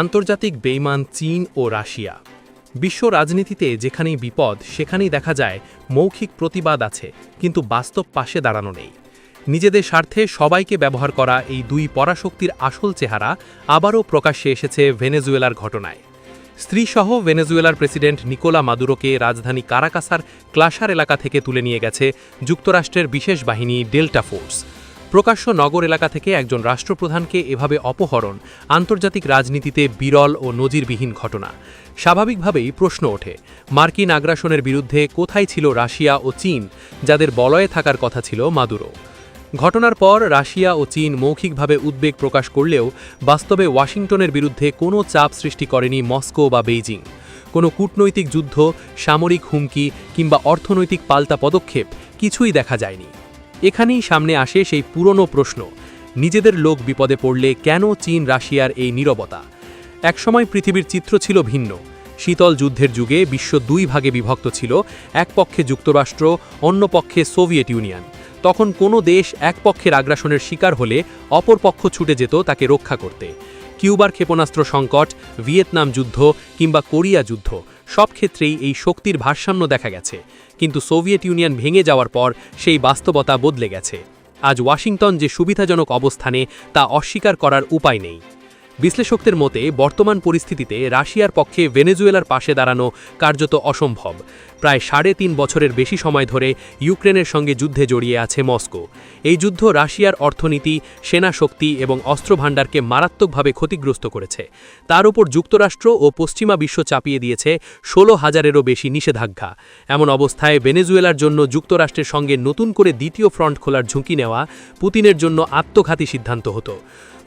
আন্তর্জাতিক বেইমান চীন ও রাশিয়া। বিশ্ব রাজনীতিতে যেখানেই বিপদ, সেখানেই দেখা যায় মৌখিক প্রতিবাদ আছে, কিন্তু বাস্তব পাশে দাঁড়ানো নেই। নিজেদের স্বার্থে সবাইকে ব্যবহার করা এই দুই পরাশক্তির আসল চেহারা আবারও প্রকাশ্যে এসেছে ভেনেজুয়েলার ঘটনায়। স্ত্রীসহ ভেনেজুয়েলার প্রেসিডেন্ট নিকোলা মাদুরোকে রাজধানী কারাকাসার ক্লাসার এলাকা থেকে তুলে নিয়ে গেছে যুক্তরাষ্ট্রের বিশেষ বাহিনী ডেল্টা ফোর্স। প্রকাশ্য নগর এলাকা থেকে একজন রাষ্ট্রপ্রধানকে এভাবে অপহরণ, আন্তর্জাতিক রাজনীতিতে বিরল ও নজিরবিহীন ঘটনা। স্বাভাবিকভাবেই প্রশ্ন ওঠে, মার্কিন আগ্রাসনের বিরুদ্ধে কোথায় ছিল রাশিয়া ও চীন, যাদের বলয়ে থাকার কথা ছিল মাদুরো? ঘটনার পর রাশিয়া ও চীন মৌখিকভাবে উদ্বেগ প্রকাশ করলেও বাস্তবে ওয়াশিংটনের বিরুদ্ধে কোনো চাপ সৃষ্টি করেনি মস্কো বা বেইজিং। কোনো কূটনৈতিক যুদ্ধ, সামরিক হুমকি কিংবা অর্থনৈতিক পাল্টা পদক্ষেপ কিছুই দেখা যায়নি। এখানেই সামনে আসে সেই পুরনো প্রশ্ন, নিজেদের লোক বিপদে পড়লে কেন চীন রাশিয়ার এই নীরবতা? একসময় পৃথিবীর চিত্র ছিল ভিন্ন। শীতল যুদ্ধের যুগে বিশ্ব দুই ভাগে বিভক্ত ছিল, এক পক্ষে যুক্তরাষ্ট্র, অন্য পক্ষে সোভিয়েত ইউনিয়ন। তখন কোনো দেশ এক পক্ষের আগ্রাসনের শিকার হলে অপর পক্ষ ছুটে যেত তাকে রক্ষা করতে। কিউবার ক্ষেপণাস্ত্র সংকট, ভিয়েতনাম যুদ্ধ কিংবা কোরিয়া যুদ্ধ, সব ক্ষেত্রেই এই শক্তির ভারসাম্য দেখা গেছে। কিন্তু সোভিয়েত ইউনিয়ন ভেঙে যাওয়ার পর সেই বাস্তবতা বদলে গেছে। আজ ওয়াশিংটন যে সুবিধাজনক অবস্থানে তা অস্বীকার করার উপায় নেই। বিশ্লেষকদের মতে, বর্তমান পরিস্থিতিতে রাশিয়ার পক্ষে ভেনেজুয়েলার পাশে দাঁড়ানো কার্যত অসম্ভব। প্রায় সাড়ে তিন বছরের বেশি সময় ধরে ইউক্রেনের সঙ্গে যুদ্ধে জড়িয়ে আছে মস্কো। এই যুদ্ধ রাশিয়ার অর্থনীতি, সেনা শক্তি এবং অস্ত্রভাণ্ডারকে মারাত্মকভাবে ক্ষতিগ্রস্ত করেছে। তার উপর যুক্তরাষ্ট্র ও পশ্চিমা বিশ্ব চাপিয়ে দিয়েছে ষোলো হাজারেরও বেশি নিষেধাজ্ঞা। এমন অবস্থায় ভেনেজুয়েলার জন্য যুক্তরাষ্ট্রের সঙ্গে নতুন করে দ্বিতীয় ফ্রন্ট খোলার ঝুঁকি নেওয়া পুতিনের জন্য আত্মঘাতী সিদ্ধান্ত হতো।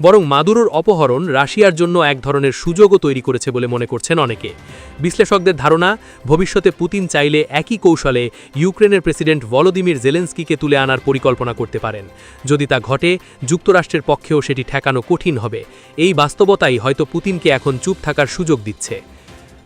বরং মাদুরোর অপহরণ রাশিয়ার জন্য এক ধরনের সুযোগও তৈরি করেছে বলে মনে করছেন অনেকে। বিশ্লেষকদের ধারণা, ভবিষ্যতে পুতিন চাইলে একই কৌশলে ইউক্রেনের প্রেসিডেন্ট ভলোদিমির জেলেন্সকিকে তুলে আনার পরিকল্পনা করতে পারেন। যদি তা ঘটে, যুক্তরাষ্ট্রের পক্ষেও সেটি ঠেকানো কঠিন হবে। এই বাস্তবতাই হয়তো পুতিনকে এখন চুপ থাকার সুযোগ দিচ্ছে।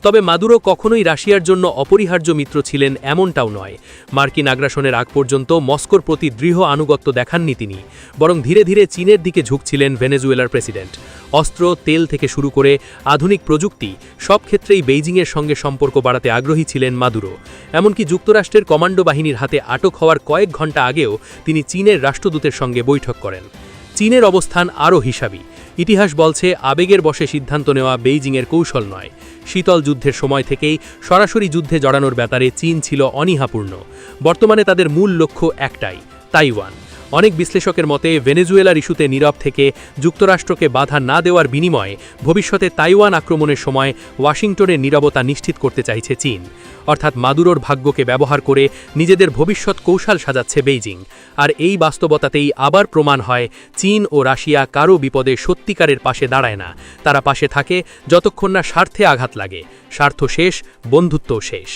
তবে মাদুরো কখনোই রাশিয়ার জন্য অপরিহার্য মিত্র ছিলেন এমনটাও নয়। মার্কিন আগ্রাসনের আগ পর্যন্ত মস্কোর প্রতি দৃঢ় আনুগত্য দেখাননি তিনি, বরং ধীরে ধীরে চীনের দিকে ঝুঁকছিলেন ভেনেজুয়েলার প্রেসিডেন্ট। অস্ত্র, তেল থেকে শুরু করে আধুনিক প্রযুক্তি সব ক্ষেত্রেই বেইজিংয়ের সঙ্গে সম্পর্ক বাড়াতে আগ্রহী ছিলেন মাদুরো। এমনকি যুক্তরাষ্ট্রের কমান্ডো বাহিনীর হাতে আটক হওয়ার কয়েক ঘণ্টা আগেও তিনি চীনের রাষ্ট্রদূতের সঙ্গে বৈঠক করেন। চীনের অবস্থান আরও হিসাবী। ইতিহাস বলছে, আবেগের বসে সিদ্ধান্ত নেওয়া বেইজিংয়ের কৌশল নয়। শীতল যুদ্ধের সময় থেকেই সরাসরি যুদ্ধে জড়ানোর ব্যাপারে চীন ছিল অনীহাপূর্ণ। বর্তমানে তাদের মূল লক্ষ্য একটাই, তাইওয়ান। অনেক বিশ্লেষকের মতে, ভেনেজুয়েলার ইস্যুতে নীরব থেকে যুক্তরাষ্ট্রকে বাধা না দেওয়ার বিনিময়ে ভবিষ্যতে তাইওয়ান আক্রমণের সময় ওয়াশিংটনের নীরবতা নিশ্চিত করতে চাইছে চীন। অর্থাৎ মাদুরোর ভাগ্যকে ব্যবহার করে নিজেদের ভবিষ্যৎ কৌশল সাজাচ্ছে বেইজিং। আর এই বাস্তবতাতেই আবার প্রমাণ হয়, চীন ও রাশিয়া কারও বিপদে সত্যিকারের পাশে দাঁড়ায় না। তারা পাশে থাকে যতক্ষণ না স্বার্থে আঘাত লাগে। স্বার্থ শেষ বন্ধুত্ব শেষ।